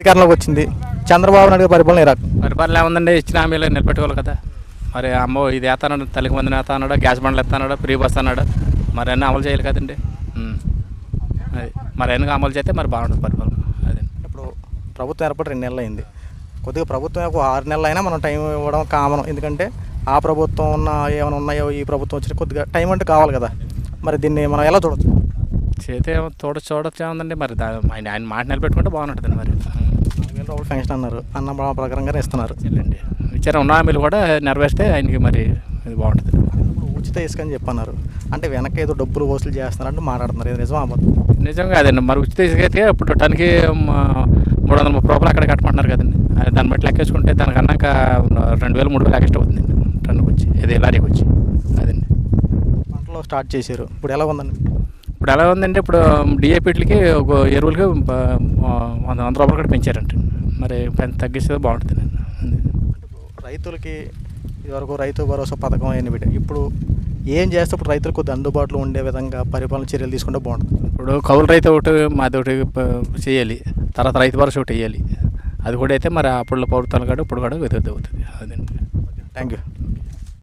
అధికారంలోకి వచ్చింది. చంద్రబాబు నాయుడు గారి పరిపాలన ఏ రకం? పరిపాలన ఏముందండి? ఇచ్చిన హామీలు నిలబెట్టుకోవాలి కదా. మరి అమ్మో ఇది వేస్తాడు తల్లికి మంది వేస్తా అన్నాడు గ్యాస్ బండ్లు ఎత్తాడు ఫ్రీ బస్ అన్నాడు. మరి అన్నీ అమలు చేయాలి కదండి. అది. మరి అన్నీ అమలు చేస్తే మరి బాగుంటుంది పరిపాలన. అదే. ఇప్పుడు ప్రభుత్వం ఏర్పడి రెండు నెలలు అయింది. కొద్దిగా ప్రభుత్వం ఒక ఆరు నెలలు అయినా మనం టైం ఇవ్వడం కామన్. ఎందుకంటే ఆ ప్రభుత్వం ఉన్న ఏమైనా ఉన్నాయో ఈ ప్రభుత్వం వచ్చిన కొద్దిగా టైం అంటే కావాలి కదా. మరి దీన్ని మనం ఎలా చూడొచ్చు? చేతే తోడ చూడొచ్చు ఏముందండి మరి ఆయన ఆయన మాట నిలబెట్టుకుంటే బాగుంటుంది మరి. ఉం. నాలుగు వేల రూపాయలు ఫెన్షన్ అన్నారు. అన్న ప్ర- ప్రకారంగానే ఇస్తున్నారు. చెల్లండి ఇచ్చారు. ఉన్న హామీలు కూడా నెరవేరిస్తే ఆయనకి మరి ఇది బాగుంటుంది. ఉచిత ఇసుక అని చెప్పన్నారు. అంటే వెనక ఏదో డబ్బులు వసూలు చేస్తున్నారంటూ మాట్లాడుతున్నారు. ఇది నిజమా నిజంగా అదండి. మరి ఉచిత ఇసుకైతే ఇప్పుడు టన్కి మూడు వందల ముప్పై రూపాయలు అక్కడ కట్టమంటున్నారు కదండి. అది దాన్ని బట్టి లెక్కేసుకుంటే దానికి అన్నాక రెండు వేలు మూడు వేలు ఎక్స్ట్రా అవుతుంది టన్నుకి వచ్చి ఇది లారీకి వచ్చి అదండి. పంటలో స్టార్ట్ చేశారు. ఇప్పుడు ఎలా ఉందండి? ఇప్పుడు ఎలా ఉందంటే ఇప్పుడు డిఏపీట్లకి ఒక ఎరువులకి వంద వంద రూపాయలు కూడా పెంచారంట. మరి తగ్గిస్తే బాగుంటుంది. రైతులకి ఇదివరకు రైతు భరోసా పథకం అయిన బిడ్డ ఇప్పుడు ఏం చేస్తే ఇప్పుడు రైతులకు కొద్దిగా అందుబాటులో ఉండే విధంగా పరిపాలన చర్యలు తీసుకుంటే బాగుంటుంది. ఇప్పుడు కౌలు రైతు ఒకటి మాది ఒకటి చేయాలి. తర్వాత రైతు భరోసా ఒకటి వేయాలి అది కూడా అయితే మరి అప్పుడు ప్రభుత్వాలు కూడా ఇప్పుడు కూడా అవుతుంది. అదండి థ్యాంక్ యూ